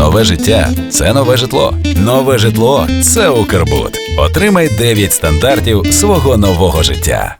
Нове життя це нове житло. Нове житло це Укрбуд. Отримай 9 стандартів свого нового життя.